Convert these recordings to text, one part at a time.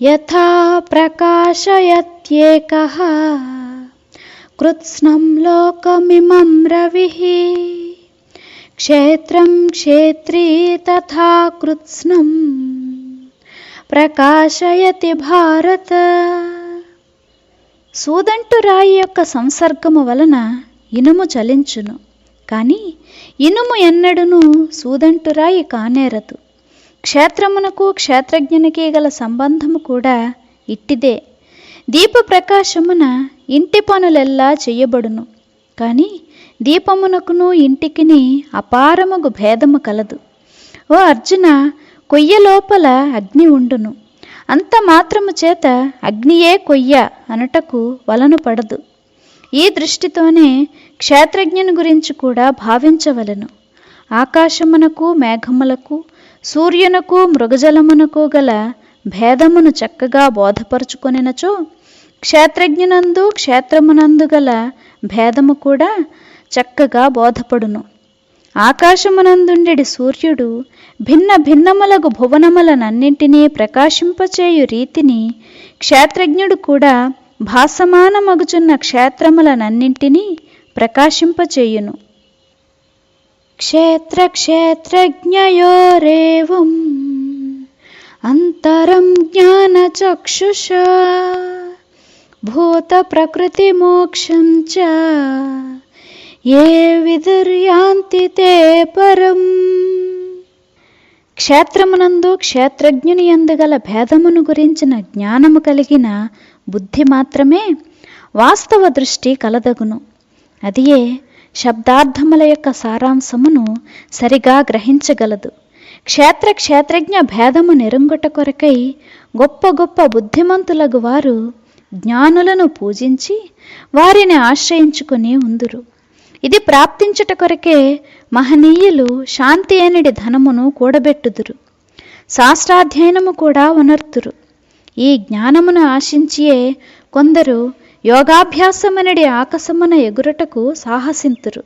యథా ప్రకాశయత్యేకः కృత్స్నం లోకమిమం రవిः క్షేత్రం క్షేత్రీ తథా కృత్స్నం ప్రకాశయతి భారత సూదంటు రాయి యొక్క సంసర్గము వలన ఇనుము చలించును. కానీ ఇనుము ఎన్నడును సూదంటు రాయి కానేరదు. క్షేత్రమునకు క్షేత్రజ్ఞునికి గల సంబంధము కూడా ఇట్టిదే. దీప ప్రకాశమున ఇంటి పనులెల్లా చెయ్యబడును కానీ దీపమునకును ఇంటికిని అపారముగు భేదము కలదు. ఓ అర్జున కొయ్య లోపల అగ్ని ఉండును. అంత మాత్రము చేత అగ్నియే కొయ్య అనటకు వలను పడదు. ఈ దృష్టితోనే క్షేత్రజ్ఞుని గురించి కూడా భావించవలను. ఆకాశమునకు మేఘములకు సూర్యునకు మృగజలమునకు గల భేదమును చక్కగా బోధపరుచుకొనినచో క్షేత్రజ్ఞునందు క్షేత్రమునందు గల భేదము కూడా చక్కగా బోధపడును. ఆకాశమునందుండెడి సూర్యుడు భిన్న భిన్నములగు భువనములనన్నింటినీ ప్రకాశింపచేయు రీతిని క్షేత్రజ్ఞుడు కూడా భాసమానమగుచున్న క్షేత్రములనన్నింటినీ ప్రకాశింపచేయును. క్షేత్ర క్షేత్రజ్ఞయోరేవం అంతరం జ్ఞానచక్షుష. భూత ప్రకృతి మోక్షం చ ఏ విదుర్యాంతి తే పరం. క్షేత్రమునందు క్షేత్రజ్ఞుని యందు గల భేదమును గురించిన జ్ఞానము కలిగిన బుద్ధి మాత్రమే వాస్తవ దృష్టి కలదగును. అదియే శబ్దార్థముల యొక్క సారాంశమును సరిగా గ్రహించగలదు. క్షేత్ర క్షేత్రజ్ఞ భేదము నెరుంగుట కొరకై గొప్ప గొప్ప బుద్ధిమంతులగు వారు జ్ఞానులను పూజించి వారిని ఆశ్రయించుకుని ఉందురు. ఇది ప్రాప్తించుట కొరకే మహనీయులు శాంతి అనిడి ధనమును కూడబెట్టుదురు. శాస్త్రాధ్యయనము కూడా ఉనర్తురు ఈ జ్ఞానమును ఆశించియే కొందరు యోగాభ్యాసమనడి ఆకాశమున ఎగురుటకు సాహసింతురు.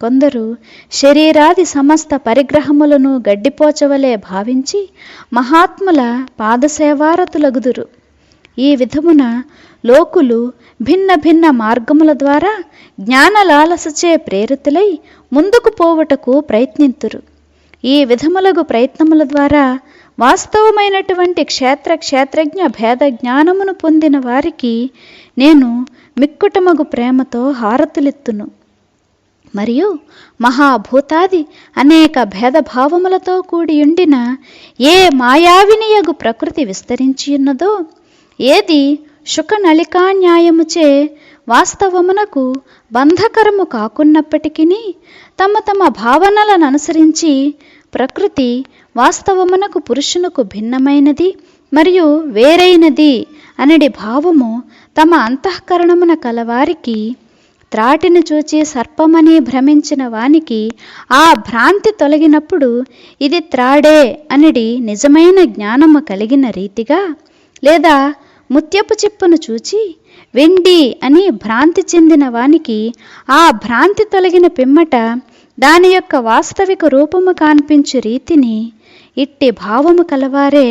కొందరు శరీరాది సమస్త పరిగ్రహములను గడ్డిపోచవలే భావించి మహాత్ముల పాదసేవారతులగుదురు. ఈ విధమున లోకులు భిన్న భిన్న మార్గముల ద్వారా జ్ఞానలాలసచే ప్రేరితులై ముందుకు పోవుటకు ప్రయత్నింతురు. ఈ విధములగు ప్రయత్నముల ద్వారా వాస్తవమైనటువంటి క్షేత్ర క్షేత్రజ్ఞ భేద జ్ఞానమును పొందిన వారికి నేను మిక్కుటమగు ప్రేమతో హారతులెత్తును. మరియు మహాభూతాది అనేక భేదభావములతో కూడియుండిన ఏ మాయావినియగు ప్రకృతి విస్తరించియున్నదో ఏది శుకనళికాన్యాయముచే వాస్తవమునకు బంధకరము కాకున్నప్పటికీ తమ తమ భావనలను అనుసరించి ప్రకృతి వాస్తవమునకు పురుషునకు భిన్నమైనది మరియు వేరైనది అనడి భావము తమ అంతఃకరణమున కలవారికి త్రాటిని చూచి సర్పమని భ్రమించిన వానికి ఆ భ్రాంతి తొలగినప్పుడు ఇది త్రాడే అనిడి నిజమైన జ్ఞానము కలిగిన రీతిగా లేదా ముత్యపు చిప్పును చూచి వెండి అని భ్రాంతి చెందిన వానికి ఆ భ్రాంతి తొలగిన పిమ్మట దాని యొక్క వాస్తవిక రూపము కాన్పించు రీతిని ఇట్టి భావము కలవారే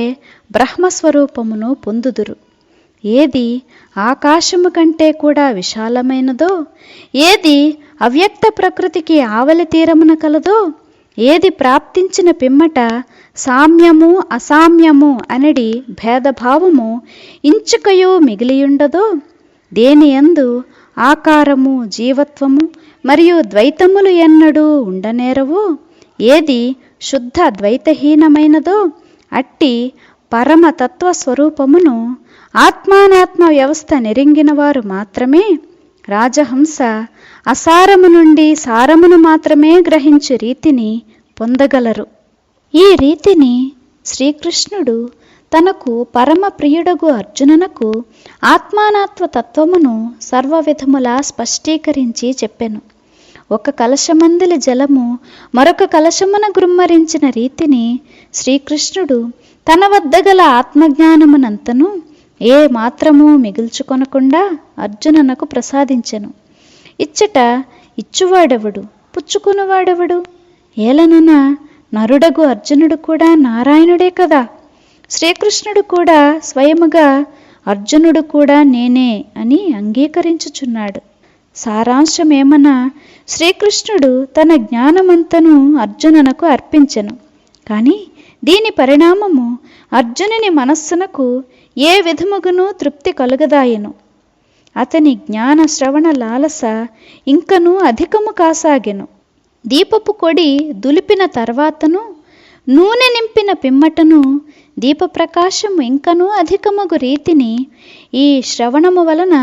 బ్రహ్మస్వరూపమును పొందుదురు. ఏది ఆకాశము కంటే కూడా విశాలమైనదో ఏది అవ్యక్త ప్రకృతికి ఆవలి తీరమున కలదో ఏది ప్రాప్తించిన పిమ్మట సామ్యము అసామ్యము అనడి భేదభావము ఇంచుకయో మిగిలియుండదో దేని యందు ఆకారము జీవత్వము మరియు ద్వైతములు ఎన్నడూ ఉండనేరవో ఏది శుద్ధ ద్వైతహీనమైనదో అట్టి పరమతత్వ స్వరూపమును ఆత్మానాత్మ వ్యవస్థ నెరింగిన వారు మాత్రమే రాజహంస అసారము నుండి సారమును మాత్రమే గ్రహించు రీతిని పొందగలరు. ఈ రీతిని శ్రీకృష్ణుడు తనకు పరమ ప్రియుడగు అర్జునునకు ఆత్మానాత్వ తత్వమును సర్వవిధములా స్పష్టీకరించి చెప్పెను. ఒక కలశమందిల జలము మరొక కలశమున గుమ్మరించిన రీతిని శ్రీకృష్ణుడు తన వద్ద గల ఆత్మజ్ఞానమునంతను ఏ మాత్రము మిగుల్చుకొనకుండా అర్జునునకు ప్రసాదించెను. ఇచ్చట ఇచ్చువాడెవడు? పుచ్చుకునివాడెవడు? ఏలనన నరుడగు అర్జునుడు కూడా నారాయణుడే కదా. శ్రీకృష్ణుడు కూడా స్వయముగా అర్జునుడు కూడా నేనే అని అంగీకరించుచున్నాడు. సారాంశమేమన్నా? శ్రీకృష్ణుడు తన జ్ఞానమంతను అర్జునునకు అర్పించెను. కానీ దీని పరిణామము అర్జునుని మనస్సునకు ఏ విధముగునూ తృప్తి కలుగదాయెను. అతని జ్ఞాన శ్రవణ లాలస ఇంకనూ అధికము కాసాగెను. దీపపు కొడి దులిపిన తర్వాతను నూనె నింపిన పిమ్మటను దీపప్రకాశము ఇంకనూ అధికమగు రీతిని ఈ శ్రవణము వలన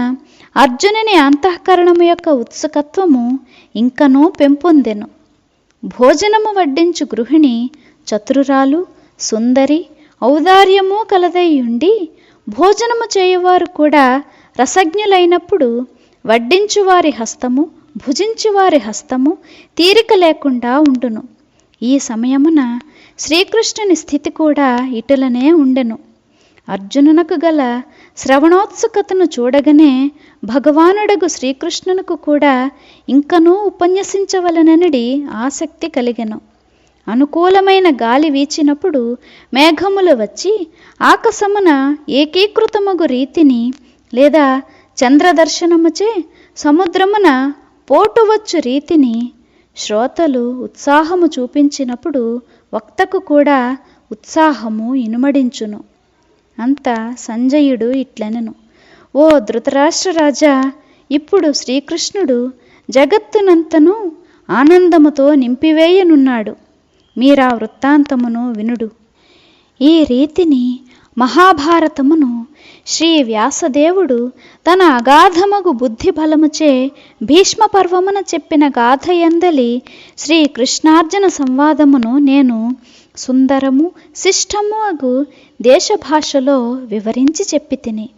అర్జునుని అంతఃకరణము యొక్క ఉత్సుకత్వము ఇంకనూ పెంపొందెను. భోజనము వడ్డించు గృహిణి చతురురాలు సుందరి ఔదార్యము ఉండి భోజనము చేయువారు కూడా రసజ్ఞులైనప్పుడు వడ్డించువారి హస్తము భుజించువారి హస్తము తీరిక లేకుండా ఉండును. ఈ సమయమున శ్రీకృష్ణుని స్థితి కూడా ఇటులనే ఉండెను. అర్జునునకు గల శ్రవణోత్సుకతను చూడగనే భగవానుడగు శ్రీకృష్ణునకు కూడా ఇంకనూ ఉపన్యసించవలననడి ఆసక్తి కలిగెను. అనుకూలమైన గాలి వీచినప్పుడు మేఘములు వచ్చి ఆకాశమున ఏకీకృతమగు రీతిని లేదా చంద్రదర్శనముచే సముద్రమున పోటువచ్చు రీతిని శ్రోతలు ఉత్సాహము చూపించినప్పుడు వక్తకు కూడా ఉత్సాహము ఇనుమడించును. అంత సంజయుడు ఇట్లనెను. ఓ ధృతరాష్ట్ర రాజా ఇప్పుడు శ్రీకృష్ణుడు జగత్తునంతను ఆనందముతో నింపివేయనున్నాడు. మీరా వృత్తాంతమును వినుడు. ఈ రీతిని మహాభారతమును శ్రీ వ్యాసదేవుడు తన అగాధమగు బుద్ధి బలముచే భీష్మ పర్వమున చెప్పిన గాథయందలి శ్రీ కృష్ణార్జున సంవాదమును నేను సుందరము శిష్టము అగు దేశ భాషలో వివరించి చెప్పి తిని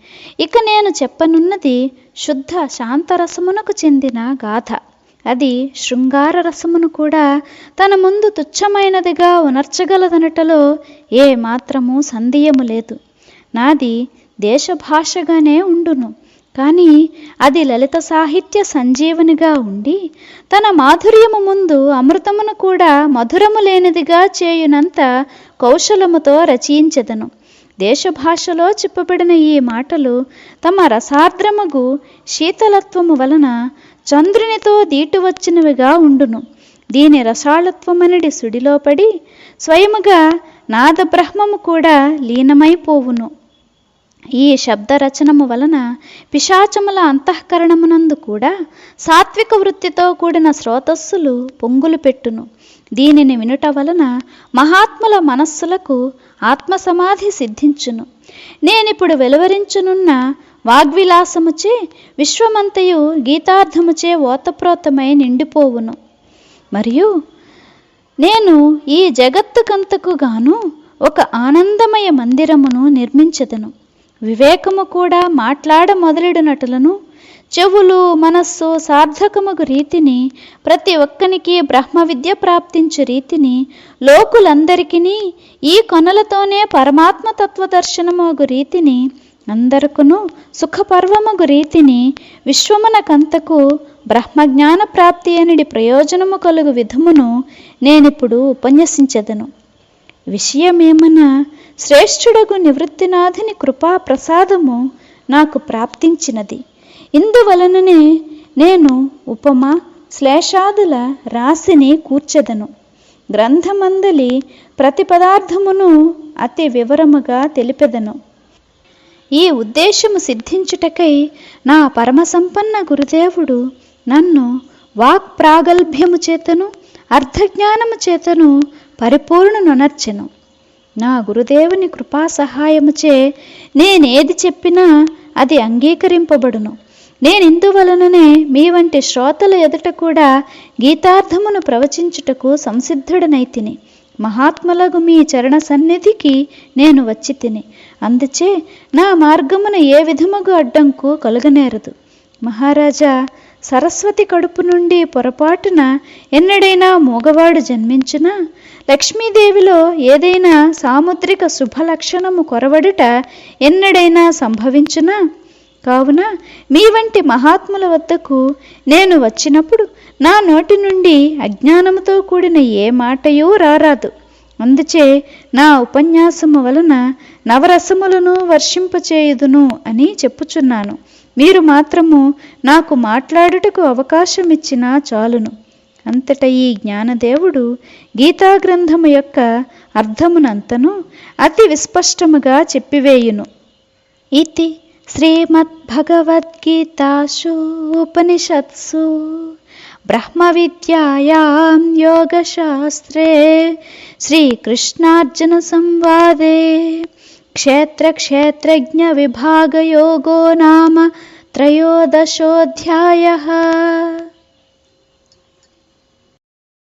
ఇక నేను చెప్పనున్నది శుద్ధ శాంతరసమునకు చెందిన గాథ. అది శృంగార రసమును కూడా తన ముందు తుచ్చమైనదిగా ఉనర్చగలదనటలో ఏ మాత్రము సందేహము లేదు. నాది దేశ భాషగానే ఉండును. కానీ అది లలిత సాహిత్య సంజీవనిగా ఉండి తన మాధుర్యము ముందు అమృతమును కూడా మధురము లేనిదిగా చేయునంత కౌశలముతో రచయించెదను. దేశభాషలో చెప్పబడిన ఈ మాటలు తమ రసార్ద్రముగు శీతలత్వము వలన చంద్రునితో దీటువచ్చినవిగా ఉండును. దీని రసాళత్వమనడి సుడిలో పడి స్వయముగా నాదబ్రహ్మము కూడా లీనమైపోవును. ఈ శబ్దరచనము వలన పిశాచముల అంతఃకరణమునందు కూడా సాత్విక వృత్తితో కూడిన స్రోతస్సులు పొంగులు పెట్టును. దీనిని వినుట వలన మహాత్ముల మనస్సులకు ఆత్మసమాధి సిద్ధించును. నేనిప్పుడు వెలువరించునున్న వాగ్విలాసముచే విశ్వమంతయు గీతార్థముచే ఓతప్రోతమై నిండిపోవును. మరియు నేను ఈ జగత్తుకంతకు గాను ఒక ఆనందమయ మందిరమును నిర్మించదను. వివేకము కూడా మాట్లాడ మొదలెడునటులను చెవులు మనస్సు సార్థకమగు రీతిని ప్రతి ఒక్కనికి బ్రహ్మ విద్య ప్రాప్తించు రీతిని లోకులందరికీ ఈ కొనలతోనే పరమాత్మ తత్వదర్శనమగు రీతిని అందరుకును సుఖపర్వమగు రీతిని విశ్వమునకంతకు బ్రహ్మజ్ఞాన ప్రాప్తి అనిడి ప్రయోజనము కలుగు విధమును నేనిప్పుడు ఉపన్యసించదను. విషయమేమన్నా? శ్రేష్ఠుడగు నివృత్తినాథుని కృపా ప్రసాదము నాకు ప్రాప్తించినది. ఇందువలననే నేను ఉపమ శ్లేషాదుల రాశిని కూర్చెదను. గ్రంథమందలి ప్రతి పదార్థమును అతి వివరముగా తెలిపెదను. ఈ ఉద్దేశము సిద్ధించుటకై నా పరమసంపన్న గురుదేవుడు నన్ను వాక్ ప్రాగల్భ్యము చేతను అర్థజ్ఞానము చేతను పరిపూర్ణనొనర్చెను నా గురుదేవుని కృపా సహాయముచే నేనేది చెప్పినా అది అంగీకరింపబడును. నేనిందువలననే మీ వంటి శ్రోతల ఎదుట కూడా గీతార్థమును ప్రవచించుటకు సంసిద్ధుడనైతిని. మహాత్ములగు మీ చరణ సన్నిధికి నేను వచ్చి తిని అందుచే నా మార్గమున ఏ విధముగు అడ్డంకు కలుగనేరదు. మహారాజా సరస్వతి కడుపు నుండి పొరపాటున ఎన్నడైనా మూగవాడు జన్మించినా లక్ష్మీదేవిలో ఏదైనా సాముద్రిక శుభ లక్షణము కొరవడుట ఎన్నడైనా సంభవించునా కావున మీ వంటి మహాత్ముల వద్దకు నేను వచ్చినప్పుడు నా నోటి నుండి అజ్ఞానముతో కూడిన ఏ మాటయూ రారాదు. అందుచే నా ఉపన్యాసము వలన నవరసములను వర్షింపచేయుదును అని చెప్పుచున్నాను. మీరు మాత్రము నాకు మాట్లాడుటకు అవకాశం ఇచ్చినా చాలును. అంతట ఈ జ్ఞానదేవుడు గీతాగ్రంథము యొక్క అర్థమునంతను అతి విస్పష్టముగా చెప్పివేయును. ఇది శ్రీమద్భగవద్గీతాసు ఉపనిషత్సు బ్రహ్మవిద్యాయాం యోగశాస్త్రే శ్రీకృష్ణార్జున సంవాదే क्षेत्रक्षेत्रज्ञविभागयोगो नाम त्रयोदशोऽध्यायः।